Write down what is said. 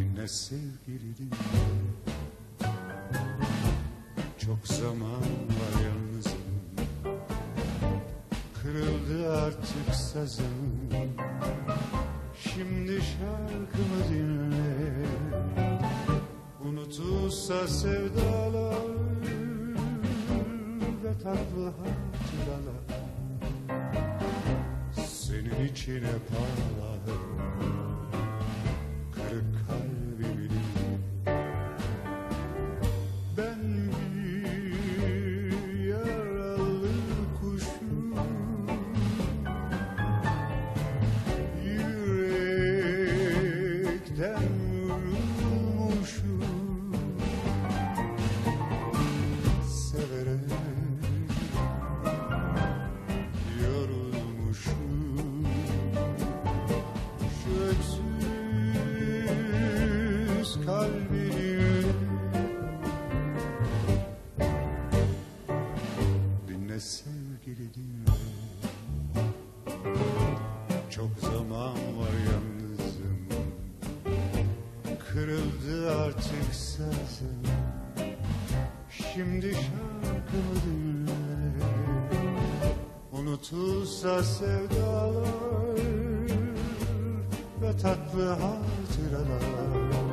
Dinle sevgili dinle Çok zaman var yalnızım. Kırıldı artık sazım. Şimdi şarkımı dinle. Unutulsa sevdalar Ve tatlı hatıralar. Senin için hep sevgili dinle Çok zaman var yalnızım. Kırıldı artık sazım. Şimdi şarkımı dinle Unutulsa sevdalar Ve tatlı hatıralar